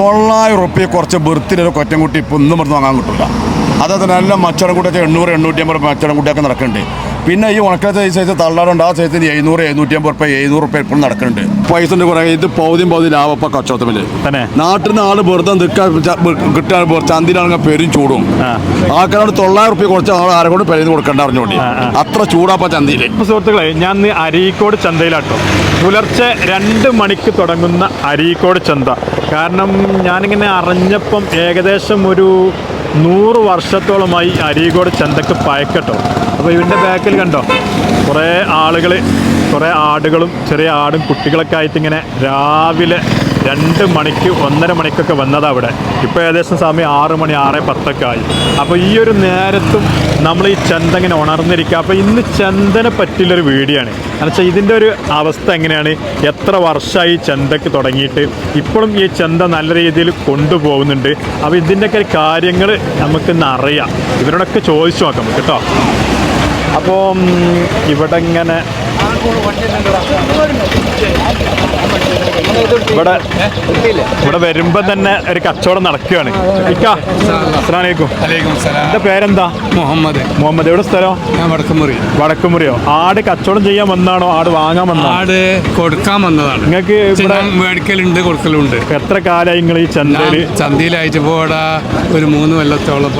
തൊള്ളായിരം റുപ്യ കുറച്ച് ഒരു കൊറ്റൻകുട്ടി ഇപ്പം ഒന്നും ഇവിടുന്ന് വാങ്ങാൻ കിട്ടില്ല അതായത് നല്ല മച്ചടം കൂട്ടിയൊക്കെ എണ്ണൂറ് എണ്ണൂറ്റി അമ്പത് മച്ചടം കൂട്ടിയൊക്കെ നടക്കുന്നുണ്ട് പിന്നെ ഈ ഉണക്കത്തെ ഈ സൈസ് തള്ളാറുണ്ട്. ആ സൈസിന് എഴുന്നൂറ് എഴുന്നൂറ്റി അമ്പത് റുപ്യ എഴുന്നൂറ് റുപ്യ ഇപ്പോഴും നടക്കുന്നുണ്ട്. പൈസന്റെ കുറേ ഇത് പൗതിയും പൗതി ലാഭപ്പ കച്ചവടത്തിൽ തന്നെ. നാട്ടിൽ നിന്ന് ആൾ വെറുതെ കിട്ടാൻ ചന്തിനാണെങ്കിൽ പെരും ചൂടും. ആൾക്കാരോട് തൊള്ളായിരം റുപ്യ കുറച്ച് ആൾ ആരെ കൊണ്ട് പെരുന്ന് കൊടുക്കണ്ട അറിഞ്ഞോണ്ടി. അത്ര ചൂടാപ്പ ചന്തയിൽ ഇപ്പൊ സുഹൃത്തുക്കളെ ഞാൻ അരീക്കോട് ചന്തയിലാട്ടോ. പുലർച്ചെ രണ്ട് മണിക്ക് തുടങ്ങുന്ന അരീക്കോട് ചന്ത. കാരണം ഞാനിങ്ങനെ അറിഞ്ഞപ്പം ഏകദേശം ഒരു നൂറ് വർഷത്തോളമായി അരീക്കോട് ചന്തക്ക് പയക്കട്ടോ. അപ്പോൾ ഇതിന്റെ ബാക്കിൽ കണ്ടോ? കുറേ ആളുകൾ കുറേ ആടുകളും ചെറിയ ആടും കുട്ടികളൊക്കെ ആയിട്ട് ഇങ്ങനെ രാവിലെ രണ്ട് മണിക്ക് ഒന്നര മണിക്കൊക്കെ വന്നതാണ് അവിടെ ഇപ്പോൾ ഏകദേശം സമയം ആറ് മണി ആറ് പത്തൊക്കെ ആയി. അപ്പോൾ ഈ ഒരു നേരത്തും നമ്മൾ ഈ ചന്ത ഇങ്ങനെ ഉണർന്നിരിക്കുക. അപ്പോൾ ഇന്ന് ചന്തനെ പറ്റിയുള്ളൊരു ആണ് എന്നുവെച്ചാൽ ഇതിന്റെ ഒരു അവസ്ഥ എങ്ങനെയാണ്? എത്ര വർഷമായി ചന്തയ്ക്ക് തുടങ്ങിയിട്ട് ഇപ്പോഴും ഈ ചന്ത നല്ല രീതിയിൽ കൊണ്ടുപോകുന്നുണ്ട്. അപ്പോൾ ഇതിന്റെയൊക്കെ കാര്യങ്ങൾ നമുക്കിന്ന് അറിയാം. ഇവരോടൊക്കെ ചോദിച്ചു നോക്കാം കേട്ടോ. അപ്പോൾ ഇവിടെ ഇങ്ങനെ ഇവിടെ ഇവിടെ വരുമ്പോ തന്നെ ഒരു കച്ചവടം നടക്കുകയാണ്. എന്റെ പേരെന്താ? മുഹമ്മദ്. മുഹമ്മദ് എവിടെ സ്ഥലം? വടക്കുമുറി. വടക്കുമുറിയോ? ആട് കച്ചവടം ചെയ്യാൻ വന്നാണോ? ആട് വാങ്ങാൻ വന്നാണോ? ആട് കൊടുക്കാൻ വന്നതാണ്. നിങ്ങൾക്ക് ഇവിടെ മേടിക്കലുണ്ട് കൊടുക്കലുണ്ട്. എത്ര കാലമായി നിങ്ങൾ ഈ ചന്തയിൽ? ചന്തയിലായിട്ട് പോടാ ഒരു മൂന്ന് കൊല്ലത്തോളം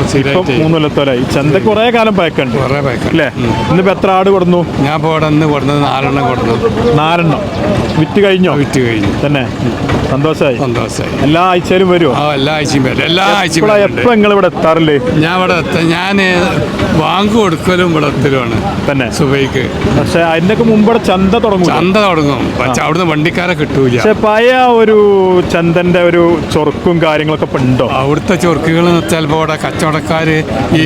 മൂന്ന് കൊല്ലത്തോളായി ചന്ത കുറെ കാലം പയക്കുണ്ട്. കുറെ പയക്കല്ലേ ഇന്നിപ്പോ എത്ര ആട് കൊടുന്നു? ഞാൻ പോടാ ഇന്ന് കൊടുത്തത് നാലെണ്ണം കൊടുന്നു. നാലെണ്ണം. വിറ്റ് കഴിഞ്ഞോ? വിറ്റ് കഴിഞ്ഞു. തന്നെ. സന്തോഷമായി സന്തോഷമായി എല്ലാ ആഴ്ചയിലും വരുമോ ആ എല്ലാ ആഴ്ചയും വരും. എല്ലാ ആഴ്ചയും എപ്പോഴാണ് നിങ്ങൾ ഇവിടെ എത്താറില്ലേ? ഞാൻ ഇവിടെ എത്ത- ഞാൻ വാങ്ങ് കൊടുക്കലും ഇവിടെ എത്തലുമാണ് തന്നെ. സുബൈക്ക്. പക്ഷെ അതിന്റെയൊക്കെ മുമ്പ് ചന്ത തുടങ്ങും ചന്ത തുടങ്ങും. പക്ഷെ അവിടുന്ന് വണ്ടിക്കാരെ കിട്ടൂല. പക്ഷെ പഴയ ഒരു ചന്തന്റെ ഒരു ചൊറുക്കും കാര്യങ്ങളൊക്കെ ഉണ്ടോ? അവിടുത്തെ ചൊറുക്കുകൾ എന്ന് വെച്ചാൽ ഇപ്പോൾ ഇവിടെ കച്ചവടക്കാർ ഈ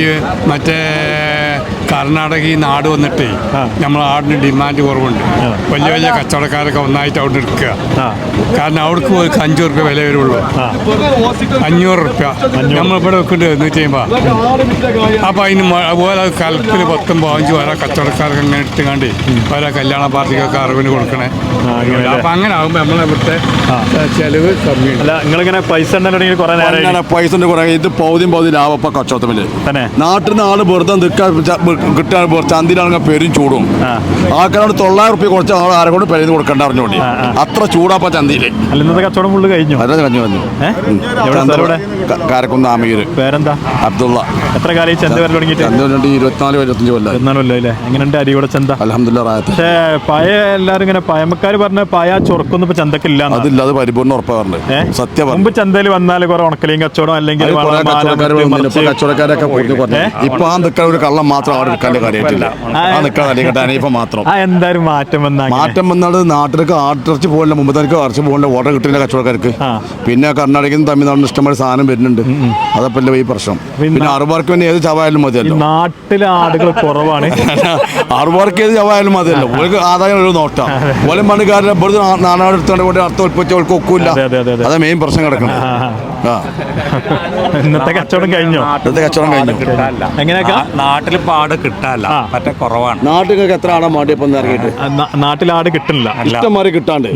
മറ്റേ കർണാടക ഈ നാട് വന്നിട്ടേ. നമ്മൾ ആടിന് ഡിമാൻഡ് കുറവുണ്ട്. വലിയ വലിയ കച്ചവടക്കാരൊക്കെ ഒന്നായിട്ട് അവിടെ എടുക്കുക. കാരണം അവിടേക്ക് ഒരു അഞ്ചു റുപ്യ വില വരുള്ളൂ. അഞ്ഞൂറ് റുപ്യ. നമ്മളിവിടെ വെക്കേണ്ടി എണ്ണൂറ്റി അമ്പത്. അപ്പം അതിന് അതുപോലെ അത് കലത്തിൽ പത്തും പതിനഞ്ചും ഓരോ കച്ചവടക്കാർക്ക് അങ്ങനെ ഇട്ടുകാണ്ട് ഓരോ കല്യാണ പാർട്ടിക്കൊക്കെ അറിവിന് കൊടുക്കണേ. അപ്പൊ അങ്ങനെ ആകുമ്പോൾ നമ്മളെ ഇവിടുത്തെ ചെലവ് അല്ല നിങ്ങളിങ്ങനെ പൈസ ഉണ്ടെന്നുണ്ടെങ്കിൽ കുറെ നേരം അങ്ങനെ പൈസന്റെ കുറേ ഇത് പൗതിയും പൗതി ലാഭപ്പ കച്ചവടത്തിൽ തന്നെ? നാട്ടിൽ നിന്ന് ആൾ വെറുതെ നിൽക്കാൻ കിട്ടാൻ ചന്തിനാണെങ്കിൽ പെരും ചൂടും. ആൾക്കാരോട് തൊള്ളായിരം റുപ്യ കുറച്ച് ആൾ ആരെ കൊണ്ട് പെരുന്ന് കൊടുക്കണ്ട അറിഞ്ഞോണ്ടി. അത്ര ചൂടാപ്പ ചന്തിയിൽ അല്ല ഇന്നത്തെ കച്ചവടം ഫുള്ള് കഴിഞ്ഞു? അതെ കഴിഞ്ഞു വന്നു കാരക്കുന്ന് ആമീർ. പേരെന്താ? അബ്ദുള്ള. എത്ര കാലം ചന്ത വരെ തുടങ്ങിയിട്ട്? ചന്ത രണ്ട് ഇരുപത്തിനാല് ഇരുപത്തഞ്ച് കൊല്ലം എന്നാണല്ലോ അല്ലേ എങ്ങനെയുണ്ട് അരിയുടെ ചന്ത? അലഹമില്ല റായത്ത്. പക്ഷേ പഴയ എല്ലാരും ഇങ്ങനെ പയമക്കാർ പറഞ്ഞ പയ ചൊറക്കൊന്നും ഇപ്പൊ ചന്തക്കില്ല അതില്ല അത് പരിപൂർണ ഉറപ്പാറുണ്ട് സത്യം മുമ്പ് ചന്തയിൽ വന്നാൽ കുറെ ഉണക്കലയും കച്ചവടം അല്ലെങ്കിൽ അത് കുറെ വള, മാല, കച്ചവടക്കാർ മുത്ത്, വന്നില്ല. ഇപ്പൊ മറിച്ച്. കച്ചവടക്കാരൊക്കെ കുറഞ്ഞു ഇപ്പൊ ആ നിൽക്കുന്ന ഒരു കള്ളം മാത്രം അവിടെ എടുക്കാന്റെ കാര്യമായിട്ടില്ല. ആ നിൽക്കാൻ അല്ലെങ്കിൽ മാത്രം. ആ എന്തായാലും മാറ്റം വന്നാൽ. മാറ്റം വന്നത് നാട്ടിലേക്ക് ആട്ടിറച്ചി പോകില്ല തനിക്ക് ഇറച്ചി പോകില്ല ഓർഡർ കിട്ടില്ല കച്ചവടക്കാർക്ക്. ആ. പിന്നെ കർണാടകയിൽ നിന്ന് തമിഴ്നാടിന് ഇഷ്ടംപോലെ സാധനം വരുന്നുണ്ട്. അതപ്പല്ലേ ഈ പ്രശ്നം. പിന്നെ അറുപാർക്ക് പിന്നെ ഏത് ചവായാലും മതിയല്ലോ. നാട്ടിലെ ആടുകൾ കുറവാണ്. ആർവാർക്ക് ഏത് ചവായാലും മതിയല്ലോ. ഓർക്ക് ആദായം ഒരു നോട്ടാ. ഓലെ പണിക്കാരുടെ ഇവിടുത്തെ നാടാടുത്തോണ്ട് കൊണ്ട് അർത്ഥം ഉൽപ്പത്തി ഓൾക്ക് ഒക്കൂല അതെ, മെയിൻ പ്രശ്നം കിടക്കണം ഇന്നത്തെ കച്ചവടം കഴിഞ്ഞോ? ഇന്നത്തെ കച്ചവടം കഴിഞ്ഞു. എങ്ങനെയൊക്കെ? നാട്ടിൽ പാട് കിട്ടാല്ല. മറ്റേ കുറവാണ്. നാട്ടിലേക്ക് എത്ര ആടാ മാടിയപ്പം ഇറങ്ങിയിട്ട്? നാട്ടിൽ ആട് കിട്ടുന്നില്ല. ഇഷ്ടംമാറി കിട്ടാണ്ട്.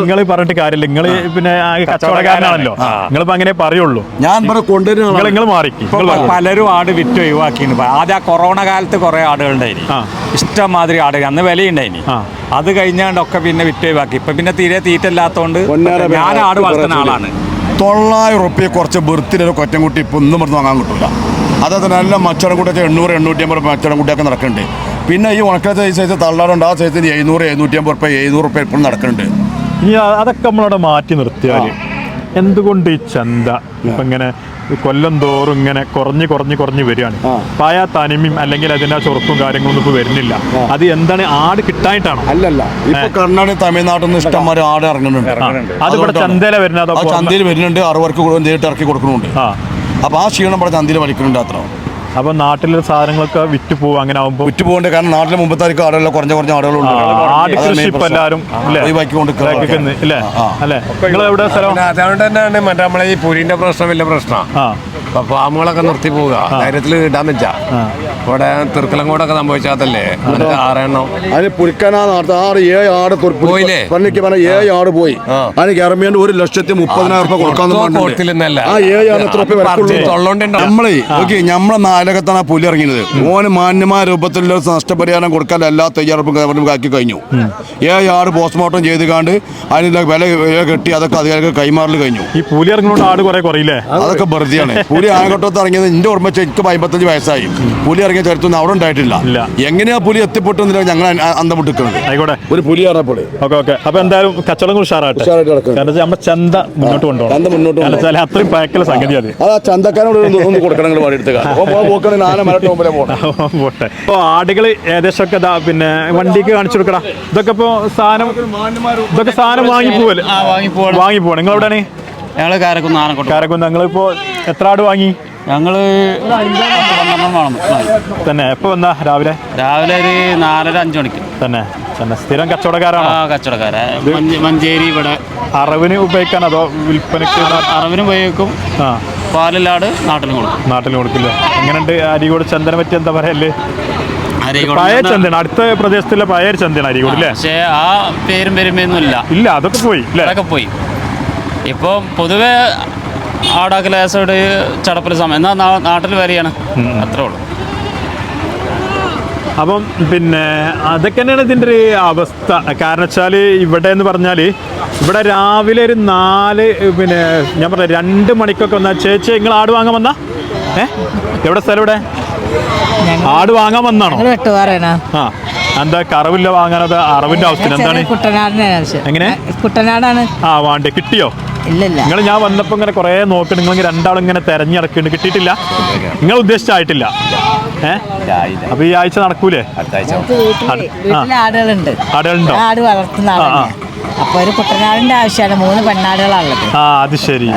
നിങ്ങൾ പറഞ്ഞിട്ട് കാര്യമില്ല. നിങ്ങൾ പിന്നെ കച്ചവടക്കാരനാണല്ലോ. നിങ്ങളിപ്പോ അങ്ങനെ പറയുള്ളൂ. ഞാൻ കൊണ്ടുവരുന്ന നിങ്ങൾ നിങ്ങൾ മാറി. പലരും ആട് വിറ്റ് ഒഴിവാക്കിയിരുന്നു ആദ്യം ആ കൊറോണ കാലത്ത് കുറെ ഉണ്ടായിരുന്നു ഇഷ്ടം ഇഷ്ടംമാതിരി ആട് അന്ന് വിലയുണ്ടായിനി. ആ. അത് കഴിഞ്ഞാണ്ടൊക്കെ പിന്നെ വിറ്റ് ഒഴിവാക്കി. ഇപ്പൊ പിന്നെ തീരെ തീറ്റല്ലാത്തോണ്ട് ഞാൻ ആട് വളർത്തുന്ന ആളാണ്. തൊള്ളായിരം ഉറുപ്പ്യ കുറച്ച് ബെർത്തിനൊരു കൊറ്റൻകുട്ടി ഇപ്പം ഒന്നും ഇവിടുന്ന് വാങ്ങാൻ കിട്ടില്ല അതായത് നല്ല മച്ചടം കൂട്ടിയൊക്കെ എണ്ണൂറ് എണ്ണൂറ്റി അമ്പത് മച്ചടം കൂട്ടിയൊക്കെ നടക്കുന്നുണ്ട്. പിന്നെ ഈ ഉണക്കത്തെ ഈ സൈസ് തള്ളാറുണ്ട്. ആ സൈസിന് എഴുന്നൂറ് എഴുന്നൂറ്റി അമ്പത് ഉറുപ്പ്യ എഴുന്നൂറ് ഉറുപ്പ്യ ഇപ്പം നടക്കുന്നുണ്ട്. ഇനി അതൊക്കെ നമ്മളവിടെ മാറ്റി നിർത്തിയാൽ എന്തുകൊണ്ട് ഈ ചന്ത? ഇപ്പം ഇങ്ങനെ കൊല്ലം തോറും ഇങ്ങനെ കുറഞ്ഞ് കുറഞ്ഞ് കുറഞ്ഞ് വരികയാണ്. ആ. പായ തനിമയും അല്ലെങ്കിൽ അതിന്റെ ആ ചൊറുക്കും കാര്യങ്ങളൊന്നും ഇപ്പൊ വരുന്നില്ല. അത് എന്താണ് ആട് കിട്ടായിട്ടാണ് അല്ലല്ല. ഇപ്പൊ കർണാടക തമിഴ്നാട്ടിൽ നിന്ന് ഇഷ്ടംമാരെ ആട് ഇറങ്ങുന്നുണ്ട്. അത് ഇവിടെ ചന്തയില വരുന്നത് ആ ചന്തയിൽ വരുന്നുണ്ട് അറുപർക്ക് നേരിട്ട് ഇറക്കി കൊടുക്കുന്നുണ്ട്. ആ. അപ്പൊ ആ ക്ഷീണം ഇവിടെ ചന്തയിൽ വലിക്കുന്നുണ്ട് അത്ര അപ്പൊ നാട്ടിലെ സാധനങ്ങളൊക്കെ വിറ്റ് പോകും അങ്ങനെ ആവുമ്പോ? വിറ്റ് പോകേണ്ട കാരണം നാട്ടിലെ മുമ്പത്തായിരിക്കും ആടുകളിൽ കുറഞ്ഞ കുറഞ്ഞ ആടുകളുണ്ട് ആട് കൃഷി ഇപ്പൊ പ്രശ്നം. ഇല്ലേ? അല്ലേ? നിങ്ങൾ എവിടെ സ്ഥലം? അതുകൊണ്ട് തന്നെയാണ് മറ്റേ നമ്മളെ ഈ പുലിന്റെ പ്രശ്നം വലിയ പ്രശ്നമാണ് ആ. അപ്പൊ ഫാമുകളൊക്കെ നിർത്തി പോവുക. ധൈര്യത്തിൽ ഇടാൻ വെച്ചാ ഇവിടെ തിർക്കലങ്കോടൊക്കെ സംഭവിച്ചാത്തല്ലേ ആറെണ്ണം. അതിന് പുലിക്കനാ ആറ് ഏഴ് ആട് പോയില്ലേ? പറഞ്ഞിക്ക് പറഞ്ഞ ഏഴ് ആട് പോയി. അതിന് ഇറമിയാണ്ട് ഒരു ലക്ഷത്തി മുപ്പതിനായിരം രൂപ കൊടുക്കാന്ന് ആ ഏഴ് ആണ് എത്ര രൂപ വിലക്കുള്ളൂ? തൊള്ളോണ്ടുണ്ടോ? നമ്മളെ ഓക്കെ നമ്മളെ നാലകത്താണ് ആ പുലി ഇറങ്ങിയത്. ഓന് മാന്യമായ രൂപത്തിൽ നഷ്ടപരിഹാരം കൊടുക്കാൻ എല്ലാ തയ്യാറെടുപ്പും ഗവൺമെന്റ് ആക്കി കഴിഞ്ഞു. ഏഴ് ആട് പോസ്റ്റ്മോർട്ടം ചെയ്ത് കാണ്ട് അതിനുള്ള വില വില കെട്ടി അതൊക്കെ അധികാരികൾ കൈമാറൽ കഴിഞ്ഞു. ഈ പുലി ഇറങ്ങുന്നോണ്ട് ആട് കുറെ കുറയില്ലേ? അതൊക്കെ വെറുതെയാണ്. പുലി ആനക്കോട്ടത്ത് ഇറങ്ങിയത് എന്റെ ഓർമ്മ വെച്ച് എനിക്ക് അമ്പത്തഞ്ച് വയസ്സായി. പുലി ഇറങ്ങിയ ചരിത്രം അവിടെ ഉണ്ടായിട്ടില്ല. ഇല്ല. എങ്ങനെയാ പുലി എത്തിപ്പെട്ടെന്നില്ല ഞങ്ങൾ അന്തം വിട്ടിക്കുന്നത് ആയിക്കോട്ടെ. ഒരു പുലി പറഞ്ഞപ്പോൾ ഓക്കെ ഓക്കെ. അപ്പൊ എന്തായാലും കച്ചവടം ഉഷാറായിട്ട്. കാരണം നമ്മുടെ ചന്ത മുന്നോട്ട് കൊണ്ടുപോകണം. ചന്ത മുന്നോട്ട് കാരണം അത്രയും പഴക്കല സംഗതി അത്. ആ ചന്തക്കാരോട് ഒന്ന് കൊടുക്കണം പോട്ടെ. ഇപ്പൊ ആടുകൾ ഏകദേശം ഒക്കെ പിന്നെ വണ്ടിക്ക് കാണിച്ചു കൊടുക്കടാ. ഇതൊക്കെ ഇപ്പൊ സാധനം ഇതൊക്കെ സാധനം വാങ്ങി പോവല്ലേ? വാങ്ങി പോവാണ്. വാങ്ങി പോവാണ്. നിങ്ങൾ എവിടെയാണ് ഞങ്ങൾ കാരക്കുന്ന് ആനക്കോട്ട. കാരക്കുന്ന്. നിങ്ങളിപ്പോ എത്ര ആട് വാങ്ങി? ഞങ്ങൾ തന്നെ എപ്പോ വന്നാ രാവിലെ? രാവിലെ ഒരു നാലര അഞ്ചു മണിക്ക്. തന്നെ തന്നെ. സ്ഥിരം കച്ചവടക്കാരാണ്? കച്ചവടക്കാരെ. മഞ്ച- മഞ്ചേരി ഇവിടെ. അറിവിന് ഉപയോഗിക്കാൻ അതോ വിൽപ്പനക്ക് അറവിന് ഉപയോഗിക്കും. ആ. പാലില്ലാട് നാട്ടിലും കൊടുക്കും. നാട്ടിൽ കൊടുക്കില്ല? എങ്ങനെയുണ്ട് അരികോട് ചന്ദന പറ്റി എന്താ പറയല്ലേ പയർ പഴയ ചന്തയാണ് അടുത്ത പ്രദേശത്തുള്ള പഴയ ഒരു ചന്തയാണ് അരികോട് അല്ലേ പക്ഷേ ആ പേരും പെരുമയൊന്നും ഇല്ല ഇല്ല അതൊക്കെ പോയി അല്ലേ അതൊക്കെ പോയി. ഇപ്പം പൊതുവെ ആടാക്കൽ ഏസോട് ചടപ്പിൽ സമയം. എന്നാൽ നാ- നാട്ടിൽ വരികയാണ്. അത്രേ ഉള്ളൂ. അപ്പം പിന്നെ അതൊക്കെ തന്നെയാണ് ഇതിന്റെ ഒരു അവസ്ഥ. കാരണം വെച്ചാൽ ഇവിടെ എന്ന് പറഞ്ഞാൽ ഇവിടെ രാവിലെ ഒരു നാല് പിന്നെ ഞാൻ പറഞ്ഞ രണ്ട് മണിക്കൊക്കെ വന്നാൽ ചേച്ചി നിങ്ങൾ ആട് വാങ്ങാൻ വന്നാ? ഏ? എവിടെ സ്ഥലം ഇവിടെ? ആട് വാങ്ങാൻ വന്നാണോ? ആ എന്താ കറവില്ല വാങ്ങാനത്? അറിവിന്റെ അവസ്ഥ എന്താണ്? കുട്ടനാടിനാണ് എങ്ങനെ? കുട്ടനാടാണ്. ആ വാണ്ടി കിട്ടിയോ? ഇല്ലില്ല. നിങ്ങൾ ഞാൻ വന്നപ്പോൾ ഇങ്ങനെ കുറേ നോക്കണം നിങ്ങൾ രണ്ടാളും ഇങ്ങനെ തെരഞ്ഞെടുക്കുന്നുണ്ട്. കിട്ടിയിട്ടില്ല. നിങ്ങൾ ഉദ്ദേശിച്ചായിട്ടില്ല. ഏഹ് അപ്പൊ ഈ ആഴ്ച നടക്കൂലേ? ആടുകളുണ്ട്. ആടുകളുണ്ടോ? ആട് വളർത്തുന്ന. ആളാണ് അപ്പൊ ഒരു കുട്ടനാടിന്റെ ആവശ്യമാണ്. മൂന്ന് പെണ്ണാടുകളാണുള്ളത് ആ അത് ശരി.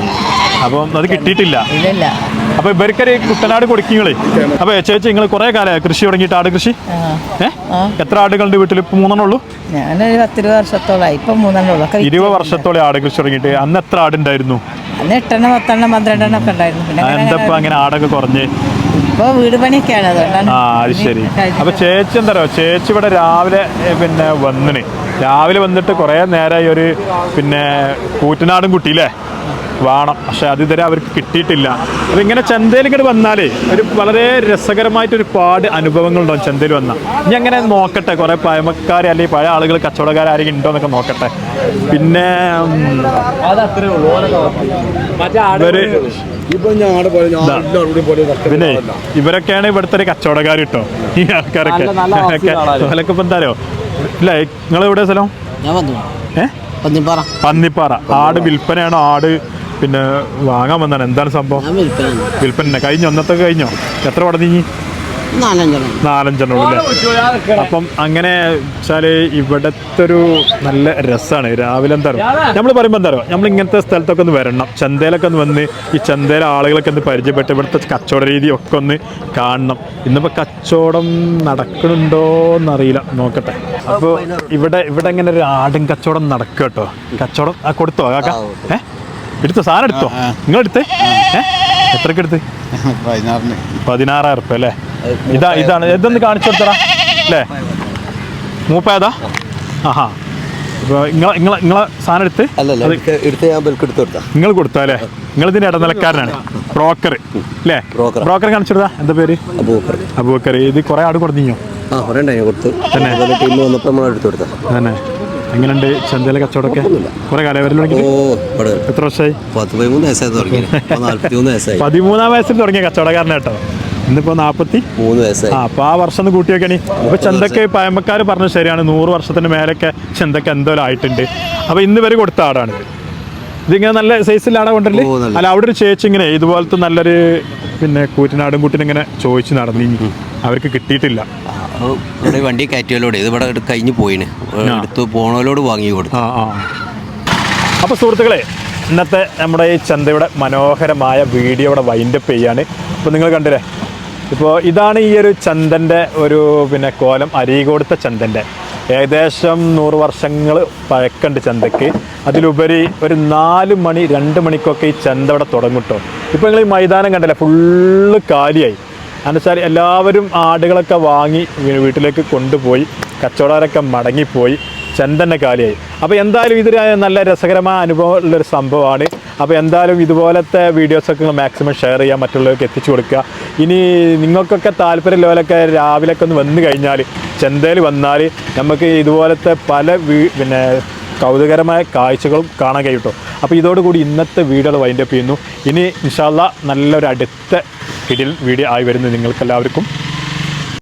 അപ്പം അത് കിട്ടിയിട്ടില്ല. ഇല്ലില്ല. അപ്പൊ ഇവർക്കൊരു കുട്ടനാട് കൊടുക്കിങ്ങളെ. അപ്പൊ ചേച്ചി നിങ്ങൾ കുറെ കാലമായി കൃഷി തുടങ്ങിയിട്ട് ആട് കൃഷി? ആ. ഏ? എത്ര ആടുകളുണ്ട് വീട്ടിൽ ഇപ്പൊ മൂന്നെണ്ണം ഉള്ളൂ? ഞാനൊരു പത്തിരുപത് വർഷത്തോളായി. ഇപ്പൊ മൂന്നെണ്ണം ഉള്ളൂ. ഇരുപത് വർഷത്തോളം ആട് കൃഷി തുടങ്ങിയിട്ട് അന്ന് എത്ര ആടുണ്ടായിരുന്നു? അന്ന് എട്ടെണ്ണം പത്തെണ്ണം പന്ത്രണ്ടെണ്ണം ഒക്കെ ഉണ്ടായിരുന്നു. പിന്നെ അങ്ങനെ എന്താ അങ്ങനെ ആടൊക്കെ കുറഞ്ഞ്? ഇപ്പൊ വീട് പണിയൊക്കെയാണ്. അതുകൊണ്ടാണ് ആ അത് ശരി. അപ്പൊ ചേച്ചി എന്താ പറയുക ചേച്ചി ഇവിടെ രാവിലെ ഏ, പിന്നെ വന്നിന്. രാവിലെ വന്നിട്ട് കുറേ നേരമായി ഒരു പിന്നെ കൂറ്റനാടും കുട്ടിയില്ലേ? വേണം. പക്ഷെ അത് ഇതുവരെ അവർക്ക് കിട്ടിയിട്ടില്ല. അപ്പം ഇങ്ങനെ ചന്തയിൽ ഇങ്ങോട്ട് വന്നാലേ ഒരു വളരെ രസകരമായിട്ട് പാട് അനുഭവങ്ങളുണ്ടാവും ചന്തയിൽ വന്നാൽ ഇനി അങ്ങനെ നോക്കട്ടെ. കുറേ പഴമക്കാർ അല്ലെങ്കിൽ പഴയ ആളുകൾ കച്ചവടക്കാർ ആരെങ്കിലും ഉണ്ടോ എന്നൊക്കെ നോക്കട്ടെ. പിന്നെ ഇവർ പിന്നെ ഇവരൊക്കെയാണ് ഇവിടുത്തെ ഒരു കച്ചവടക്കാർ കേട്ടോ ഈ ആൾക്കാരൊക്കെ. അവരൊക്കെ ഇപ്പം എന്താ ഇല്ല നിങ്ങൾ എവിടെ സ്ഥലം? പന്നിപ്പാറ. പന്നിപ്പാറ. ആട് വിൽപ്പനയാണോ ആട് പിന്നെ വാങ്ങാൻ വന്നാണ്. എന്താണ് സംഭവം? വിൽപ്പന കഴിഞ്ഞോ? ഒന്നത്തെ കഴിഞ്ഞോ? എത്ര പടം നീങ്ങി നാലഞ്ചെണ്ണം. അല്ലേ? അപ്പം അങ്ങനെ വെച്ചാൽ ഇവിടത്തെ ഒരു നല്ല രസമാണ് രാവിലെ എന്താ നമ്മൾ പറയുമ്പോൾ എന്താ പറയുക നമ്മൾ ഇങ്ങനത്തെ സ്ഥലത്തൊക്കെ ഒന്ന് വരണം. ചന്തയിലൊക്കെ ഒന്ന് വന്ന് ഈ ചന്തയിലെ ആളുകളൊക്കെ ഒന്ന് പരിചയപ്പെട്ട് ഇവിടുത്തെ കച്ചവട രീതി ഒക്കെ ഒന്ന് കാണണം. ഇന്നിപ്പോൾ കച്ചവടം നടക്കണുണ്ടോ എന്നറിയില്ല നോക്കട്ടെ അപ്പോൾ ഇവിടെ ഇവിടെ ഇങ്ങനെ ഒരു ആടും കച്ചവടം നടക്കുക കേട്ടോ കച്ചവടം ആ കൊടുത്തോ കാക്ക? ഏ? എടുത്തോ? സാധനം എടുത്തോ? നിങ്ങൾ എടുത്തേ എത്രക്ക് എടുത്ത്? പതിനാറായിരം ഉറുപ്പ അല്ലേ ഇതാ ഇതാണ്. ഇതൊന്ന് കാണിച്ചു കൊടുത്തടാ. അല്ലേ? മൂപ്പേതാ ആഹാ. ഇപ്പൊ നിങ്ങളെ നിങ്ങളെ നിങ്ങളെ സാധനം എടുത്ത് നിങ്ങൾ കൊടുത്താ അല്ലേ? നിങ്ങൾ ഇതിന്റെ ഇടനിലക്കാരനാണ്. ബ്രോക്കർ അല്ലേ. ബ്രോക്കർ കാണിച്ചെടുത്താ എന്താ പേര്? അബൂക്കർ ഇത് കുറെ ആട് കൊടുത്തിഞ്ഞോ തന്നെ? ടീം വന്നപ്പോൾ നമ്മൾ എടുത്ത് തന്നെ. എങ്ങനെയുണ്ട് ചന്തയിലെ കച്ചവടമൊക്കെ? കുറെ കാലം എത്ര വർഷമായി? പതിമൂന്ന് വയസ്സിൽ തുടങ്ങിയ കച്ചവടക്കാരനെ കേട്ടോ. ഇന്നിപ്പോ നാപ്പത്തി മൂന്ന് വയസ്സായി. അപ്പൊ ആ വർഷം ഒന്ന് കൂട്ടി വെക്കണി അപ്പൊ ചന്തക്ക് പഴമക്കാർ പറഞ്ഞ ശരിയാണ് നൂറ് വർഷത്തിന് മേലൊക്കെ ചന്തക്ക് എന്തോലും ആയിട്ടുണ്ട്. അപ്പൊ ഇന്ന് വരെ കൊടുത്ത ആടാണിത് ഇതിങ്ങനെ നല്ല സൈസിൽ ആട കൊണ്ടല്ലേ അല്ല അവിടെ ഒരു ചേച്ചി ഇങ്ങനെ ഇതുപോലത്തെ നല്ലൊരു പിന്നെ കൂറ്റിനാടും കുട്ടിനെ ഇങ്ങനെ ചോദിച്ചു നടന്നു അവർക്ക് കിട്ടിയിട്ടില്ല. അപ്പോൾ ഇവിടെ വണ്ടി കയറ്റിയാലോടെ ഇത് ഇവിടെ കഴിഞ്ഞ് പോയിന്. എടുത്ത് പോണോലോട് വാങ്ങി കൊടുത്തു. അപ്പോൾ സുഹൃത്തുക്കളെ ഇന്നത്തെ നമ്മുടെ ഈ ചന്തയുടെ മനോഹരമായ വീഡിയോ ഇവിടെ വൈൻഡപ്പ് ചെയ്യാണ്. ഇപ്പോൾ നിങ്ങൾ കണ്ടില്ലേ? ഇപ്പോൾ ഇതാണ് ഈ ഒരു ചന്തന്റെ ഒരു പിന്നെ കോലം അരീകോടുത്ത ചന്തന്റെ ഏകദേശം നൂറ് വർഷങ്ങൾ പഴക്കണ്ട് ചന്തയ്ക്ക് അതിലുപരി ഒരു നാല് മണി രണ്ട് മണിക്കൊക്കെ ഈ ചന്ത ഇവിടെ തുടങ്ങും കേട്ടോ ഇപ്പോൾ നിങ്ങൾ ഈ മൈതാനം കണ്ടില്ലേ? ഫുള്ള് കാലിയായി. വെച്ചാൽ എല്ലാവരും ആടുകളൊക്കെ വാങ്ങി വീട്ടിലേക്ക് കൊണ്ടുപോയി കച്ചവടക്കാരൊക്കെ മടങ്ങിപ്പോയി ചെന്തന്നെ കാലിയായി. അപ്പോൾ എന്തായാലും ഇതൊരു നല്ല രസകരമായ അനുഭവം ഉള്ളൊരു സംഭവമാണ്. അപ്പോൾ എന്തായാലും ഇതുപോലത്തെ വീഡിയോസൊക്കെ മാക്സിമം ഷെയർ ചെയ്യാൻ മറ്റുള്ളവർക്ക് എത്തിച്ചു കൊടുക്കുക. ഇനി നിങ്ങൾക്കൊക്കെ താല്പര്യമുള്ളവരൊക്കെ രാവിലെയൊക്കെ ഒന്ന് വന്നു കഴിഞ്ഞാൽ ചന്തയിൽ വന്നാൽ നമുക്ക് ഇതുപോലത്തെ പല പിന്നെ കൗതുകരമായ കാഴ്ചകളും കാണാൻ കഴിയും കേട്ടോ അപ്പോൾ ഇതോടുകൂടി ഇന്നത്തെ വീഡിയോ വൈൻഡപ്പ് ചെയ്യുന്നു. ഇനി ഇൻഷാല്ല നല്ലൊരു അടുത്ത വീഡിയോ വീഡിയോ ആയി വരുന്നത് നിങ്ങൾക്ക് എല്ലാവർക്കും